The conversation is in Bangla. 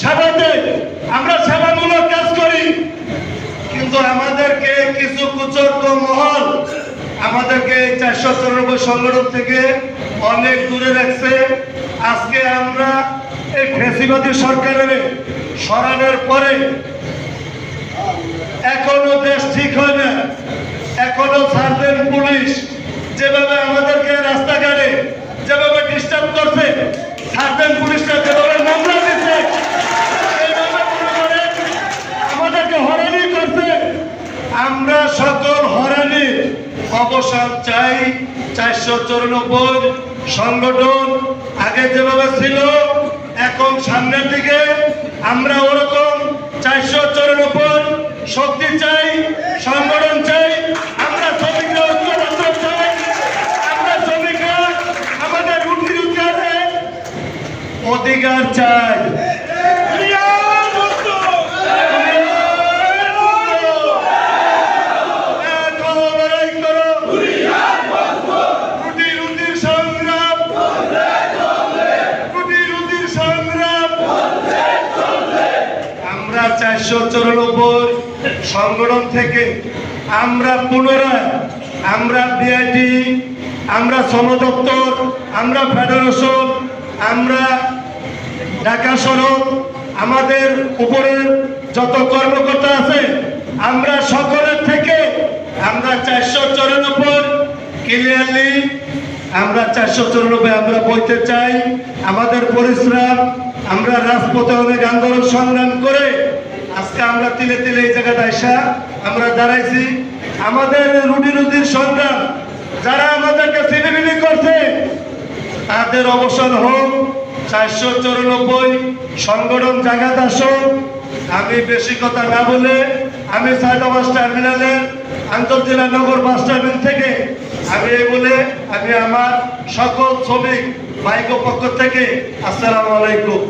সেবাতে আমরা সেবামূলক কাজ করি। কিন্তু আমাদেরকে কিছু কুচক্র মহল আমাদেরকে চারশো চৌরানব্বই সংগঠন থেকে অনেক দূরে রাখছে। আজকে আমরা এই ফেসিবাদী সরকারের সরানোর পরে এখনও দেশ ঠিক হয় না। এখনও সার্জেন্ট পুলিশ যেভাবে আমরা সকল হরানির অবসান চাই। চারশো চুরানব্বই সংগঠন আগে যেভাবে ছিল, এখন সামনের দিকে আমরা ওরকম চারশো চুরানব্বই শক্তি চাই, সংগঠন চাই। আমরা চাই। আমরা আমাদের অধিকার চাই এখন লড়াই করো। রুটি রুটির সংগ্রাম রুটি রুটির সংগ্রাম আমরা চারশো চুরানব্বই সংগঠন থেকে আমরা পুনরায় আমরা বিআইটি আমরা শ্রম দপ্তর, আমরা ফেডারেশন আমরা ঢাকা সড়ক আমাদের উপরের যত কর্মকর্তা আছে, আমরা সকলের থেকে আমরা চারশো চুরানব্বই ক্লিয়ারলি আমরা চারশো চুরানব্বই আমরা বইতে চাই। আমাদের পরিশ্রম, আমরা রাজপথে অনেক আন্দোলন সংগ্রাম করে আজকে আমরা তিলে তিলে এই জায়গাটা আইসা আমরা দাঁড়াইছি। আমাদের রুটি রুটির সংগ্রাম যারা আমাদেরকে সিনেমিনি করছে, তাদের অবসান হোক, চারশো চুরানব্বই সংগঠন জাগাত আসুক। আমি বেশি কথা না বলে আমি সায়দা বাস টার্মিনালের আন্তর্জেলা নগর বাস টার্মিনাল থেকে আমি এই বলে আমি আমার সকল শ্রমিক ভাইকো পক্ষ থেকে আসসালামু আলাইকুম।